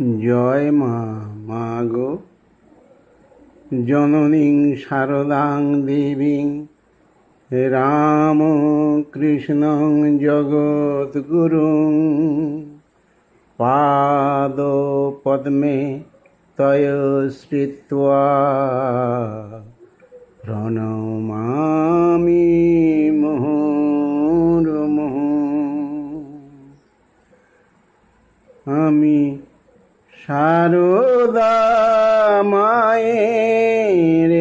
জয় মা মাগো জননীং শারদাং দেবীং রাম কৃষ্ণং জগদ্গুরুং পাদ পদ্মে তয় সারদা মায়ের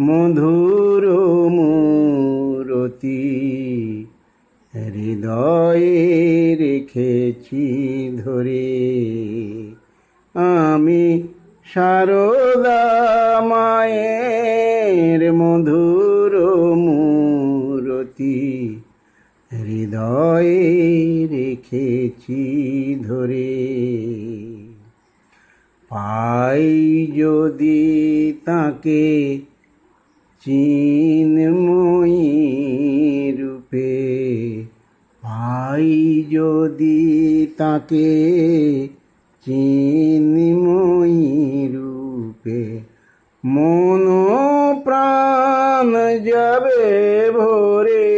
মধুর মূরতি, হৃদয়ে রেখেছি ধরে। আমি সারদা মায়ের মধুর মূরতি, হৃদয়ে রেখেছি ধরে। পাই যদি তাকে চিন্ময়ী রূপে পাই যদি তাকে চিন্ময়ী রূপে, মন প্রাণ যাবে ভরে।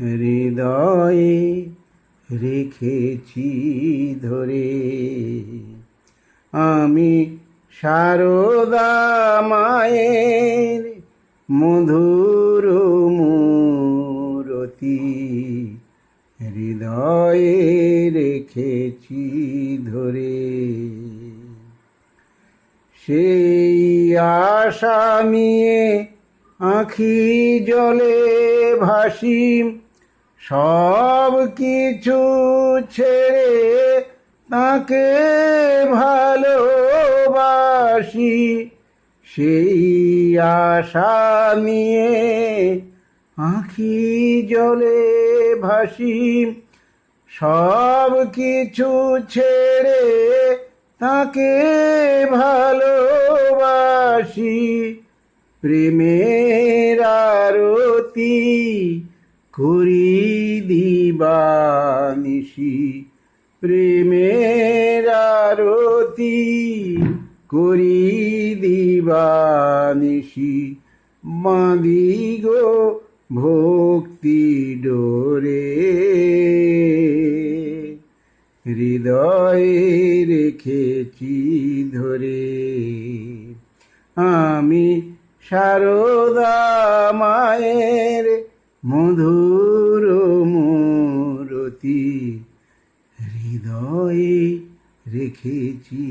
হৃদয়ে রেখেছি ধরে। আমি সারদা মায়ের মধুর মূরতি হৃদয়ে রেখেছি ধরে। সেই আশা নিয়ে আখি জলে ভাসি সব কিছু ছেড়ে তাকে ভালোবাসি। সেই আশা নিয়ে আখি জলে ভাসি। সব কিছু ছেড়ে তাকে ভালোবাসি। প্রেমের আরতি করি দিবানিশি প্রেমের আরতি করি দিবানিশি মাদি গো ভক্তি ডোরে। হৃদয়ে রেখেছি ধরে আমি সারদা মায়ের মধুর মূরতি হৃদয়ে রেখেছি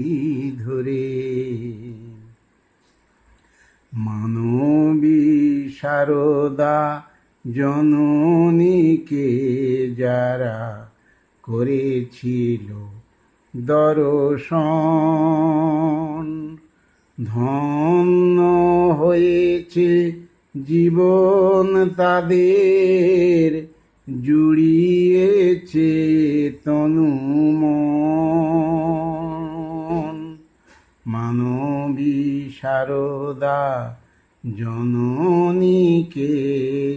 ধরে। মানবী সারদা জননীকে যারা করেছিল দর্শন ধন্য হয়েছে জীবন তাদের জুড়িয়েছে তনুমন মানবী সারদা জননীকে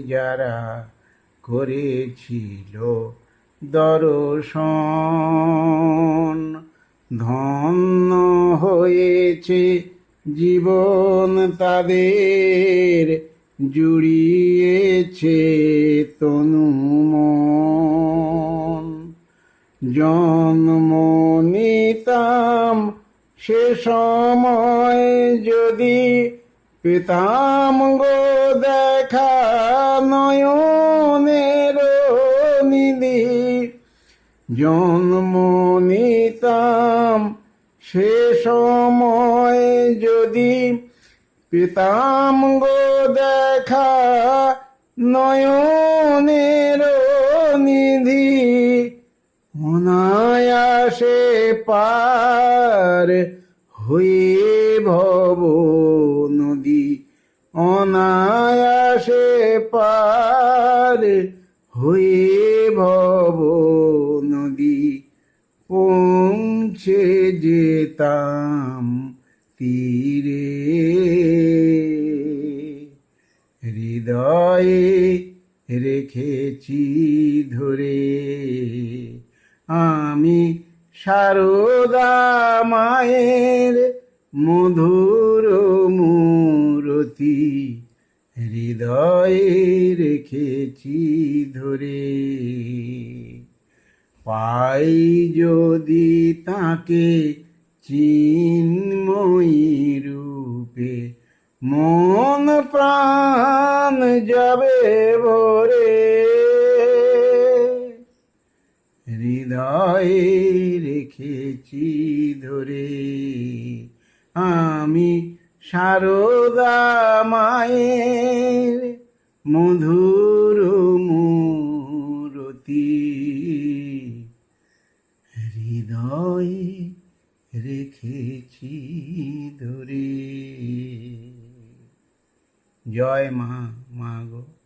যারা করেছিল দর্শন ধন্য হয়েছে জীবন তাদের জুড়িয়েছে তনুমন জন্ম নিতাম সে সময় যদি পেতাম গো দেখা নয়নের নিধি। জন্ম নিতাম সে সময় যদি পেতাম গো দেখা নয়নের নিধি। অনায়াসে পার হয়ে ভব নদী। অনায়াসে পার হয়ে ভব নদী। পৌঁছে যেতাম তীরে। হৃদয়ে রেখেছি ধরে আমি সারদা মায়ের মধুর মূরতি। হৃদয়ে রেখেছি ধরে পাই যদি তাকে চিন্ময়ী রূপে মন প্রাণ যাবে ভরে। হৃদয়ে রেখেছি ধরে আমি সারদা মায়ের মধুর মূরতি। হৃদয়ে রেখেছি ধরে। জয় মা মা গো।